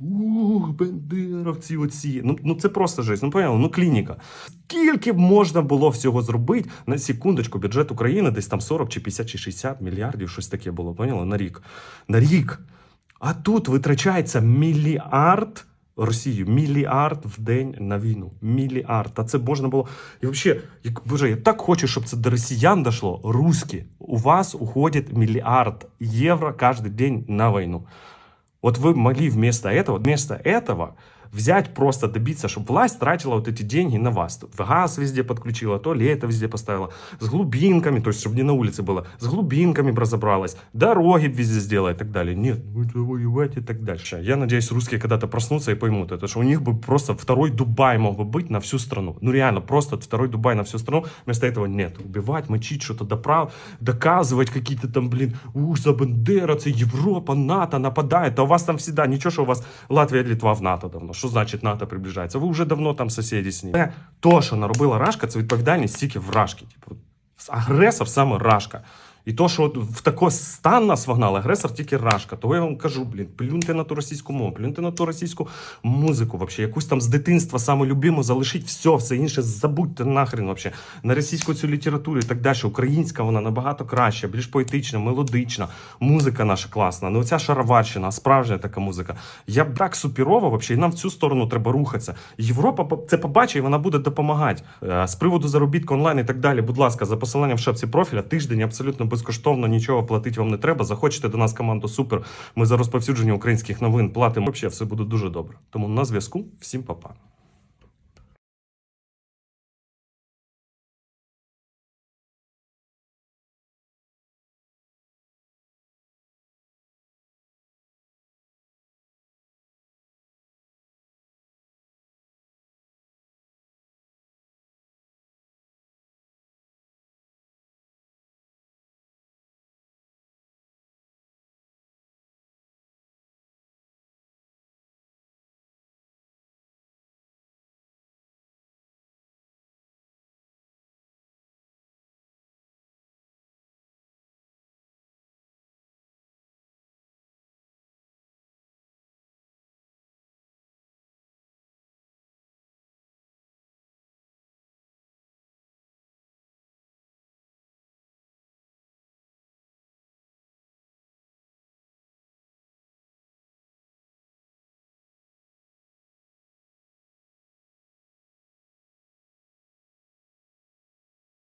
Ух, бендеровці оці. Ну, ну це просто жесть. Ну поняли, ну клініка. Скільки б можна було всього зробити на секундочку, бюджет України десь там 40 чи 50 чи 60 мільярдів, щось таке було, поняли? На рік. На рік. А тут витрачається мільярд Росію, мільярд в день на війну. Мільярд. А це можна було. І взагалі, як боже, я так хочу, щоб це до росіян дошло. Руські, у вас уходить мільярд євро кожен день на війну. Вот вы могли вместо этого, вместо этого взять просто добиться, чтобы власть тратила вот эти деньги на вас. Тут Газ везде подключила, туалеты везде поставила, с глубинками, то есть чтобы не на улице было, с глубинками б разобралась, дороги б везде сделала и так далее. Нет, вы воевать и так дальше. Я надеюсь, русские когда-то проснутся и поймут это, что у них бы просто второй Дубай мог бы быть на всю страну. Ну реально, просто второй Дубай на всю страну. Вместо этого нет. Убивать, мочить, что-то доправ, доказывать какие-то там, блин, уж за бандеровцы, Европа, НАТО нападает. А у вас там всегда ничего, что у вас Латвия, Литва в НАТО давно. Що значить НАТО приближається? Ви вже давно там сусіді ним. То, що наробила Рашка, це відповідальність тільки в Рашки. Типу, агресор саме Рашка. І то, що в такий стан нас вогнали, агресор тільки Рашка. Того я вам кажу, блін, плюньте на ту російську мову, плюньте на ту російську музику, вообще, якусь там з дитинства саме любиму залишіть все, все інше забудьте нахрен вообще. На російську цю літературу і так далі. Українська вона набагато краща, більш поетична, мелодична. Музика наша класна. Не оця шароварщина, а справжня така музика. Я б так суперова, вообще, і нам в цю сторону треба рухатися. Європа це побачить і вона буде допомагати. Е, З приводу заробітку онлайн і так далі. Будь ласка, за посиланням в шапці профіля тиждень абсолютно безкоштовно, нічого платити вам не треба. Захочете до нас команду супер. Ми за розповсюдження українських новин платимо. Взагалі все буде дуже добре. Тому на зв'язку. Всім па-па.